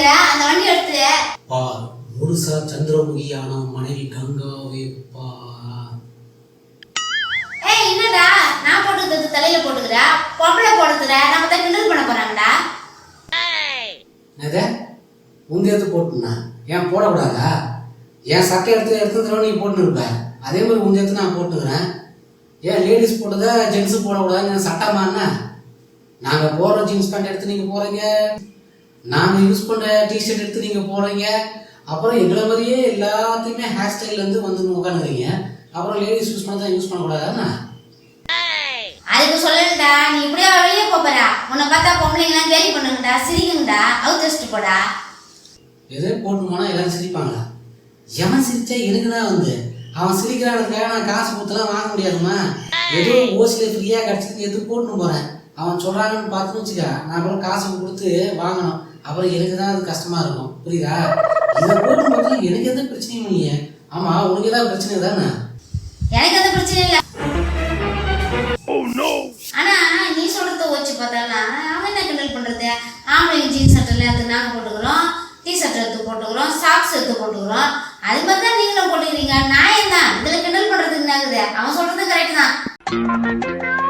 அப்படிங்கிற அந்த வண்டி எடுத்து பார் முழுசா சந்திரமுகியான மனைவி கங்காவே பார் ஏய் என்னடா? நான் போட்டுக்கிறது தலையில போட்டுக்கிற. பொம்பளை போடுறதுல நம்ம தான் கிண்டல் பண்ண போறாங்கடா. என்னது? உங்க எடுத்து போட்டுனா ஏன் போடக்கூடாதா? என் சட்டை எடுத்து எடுத்து தடவை நீ போட்டுன்னு இருப்ப அதே மாதிரி உங்க எடுத்து நான் போட்டுக்கிறேன். ஏன் லேடிஸ் போட்டதை ஜென்ஸ் போடக்கூடாதுன்னு சட்டமா என்ன நாங்கள் போடுற ஜீன்ஸ் பேண்ட் எடுத்து நீங்கள் போகிறீங்க நாங்கள் யூஸ் பண்ணுற டிஷர்ட் எடுத்து நீங்கள் போகிறீங்க அப்புறம் எங்களை மாதிரியே எல்லாத்தையுமே ஹேர் ஸ்டைல்லேருந்து வந்து உட்காந்துக்கிறீங்க அப்புறம் லேடிஸ் யூஸ் பண்ணதான் யூஸ் பண்ணக்கூடாதுன்னா அதுக்கு சொல்லலடா நீ இப்படியே வெளியே போறா. உன்னை பார்த்தா பொம்பளைங்களாம் கேலி பண்ணுங்கடா சிரிக்குங்கடா. அவுட் வச்சுட்டு போடா. எதே போட்டு போனால் எல்லாரும் சிரிப்பாங்களா எவன் சிரிச்சா எனக்கு தான் வந்து? அவன் சிரிக்கிறானுக்காக நான் காசு கொடுத்தலாம் வாங்க முடியாதுமா ஏதோ ஓசியில் ஃப்ரீயாக கிடச்சிருக்கு எது போட்டுன்னு போகிறேன் அவன் சொல்கிறாங்கன்னு பார்த்துன்னு வச்சுக்க. நான் அப்புறம் காசு கொடுத்து வாங்கணும். அப்புறம் எனக்கு தான் அது கஷ்டமாக இருக்கும். புரியுதா? இதை போட்டு பார்த்தா எனக்கு எந்த பிரச்சனையும் இல்லையே. ஆமாம் உனக்கு ஏதாவது பிரச்சனை தானே? எனக்கு எந்த பிரச்சனை இல்லை. ஆனா நீ சொல்றத வச்சு பார்த்தானா அவன் என்ன கிண்டல் பண்றது? ஆம்பளைங்க ஜீன்ஸ் சட்டை எடுத்து நாங்க போட்டுக்கிறோம் டி ஷர்ட் எடுத்து போட்டுக்கிறோம் சாக்ஸ் எடுத்து போட்டுக்கிறோம். அது மாதிரி தான் நீங்களும் போட்டுக்கிறீங்க. நான் தான் இதுல கிண்டல் பண்றதுக்கு என்ன ஆகுது அவன் சொல்றது கரெக்ட் தான்.